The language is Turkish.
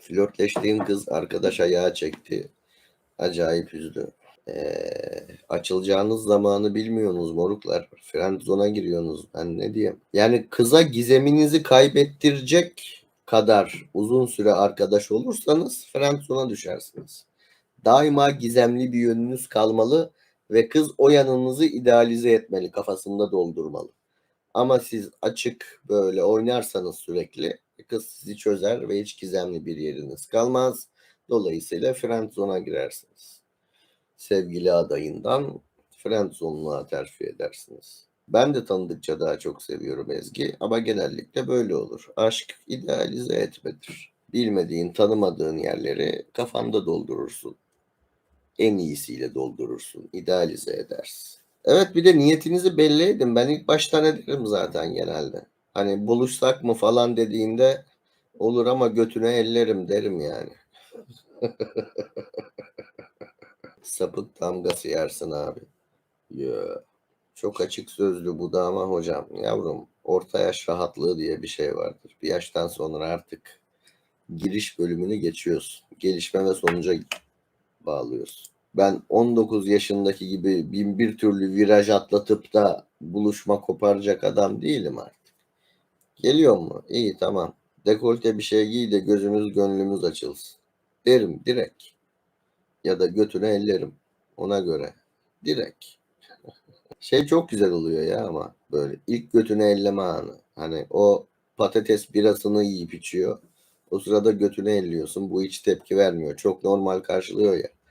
Flörtleştiğin kız arkadaş ayağa çekti. Acayip üzdü. Ee, açılacağınız zamanı bilmiyorsunuz moruklar. Friend zone'a giriyorsunuz. Ben ne diyeyim? Yani kıza gizeminizi kaybettirecek kadar uzun süre arkadaş olursanız friend zone'a düşersiniz. Daima gizemli bir yönünüz kalmalı ve kız o yanınızı idealize etmeli, kafasında doldurmalı. Ama siz açık böyle oynarsanız sürekli kız sizi çözer ve hiç gizemli bir yeriniz kalmaz. Dolayısıyla friend zone'a girersiniz. Sevgili adayından friend zone'luğa terfi edersiniz. Ben de tanıdıkça daha çok seviyorum Ezgi ama genellikle böyle olur. Aşk idealize etmedir. Bilmediğin, tanımadığın yerleri kafanda doldurursun. En iyisiyle doldurursun, idealize edersin. Evet bir de niyetinizi belli edin. Ben ilk baştan ederim zaten genelde. Hani buluşsak mı falan dediğinde olur ama götüne ellerim derim yani. Sapık damgası yersin abi. Ya. Çok açık sözlü bu da ama hocam yavrum orta yaş rahatlığı diye bir şey vardır. Bir yaştan sonra artık giriş bölümünü geçiyorsun. Gelişme ve sonuca bağlıyorsun. Ben 19 yaşındaki gibi bin bir türlü viraj atlatıp da buluşma koparacak adam değilim artık. Geliyor mu? İyi tamam. Dekolte bir şey giy de gözümüz gönlümüz açılsın. Derim direkt. Ya da götüne ellerim. Ona göre. Direkt. Şey çok güzel oluyor ya ama böyle ilk götüne elleme anı. Hani o patates birasını yiyip içiyor. O sırada götüne elliyorsun. Bu hiç tepki vermiyor. Çok normal karşılıyor ya.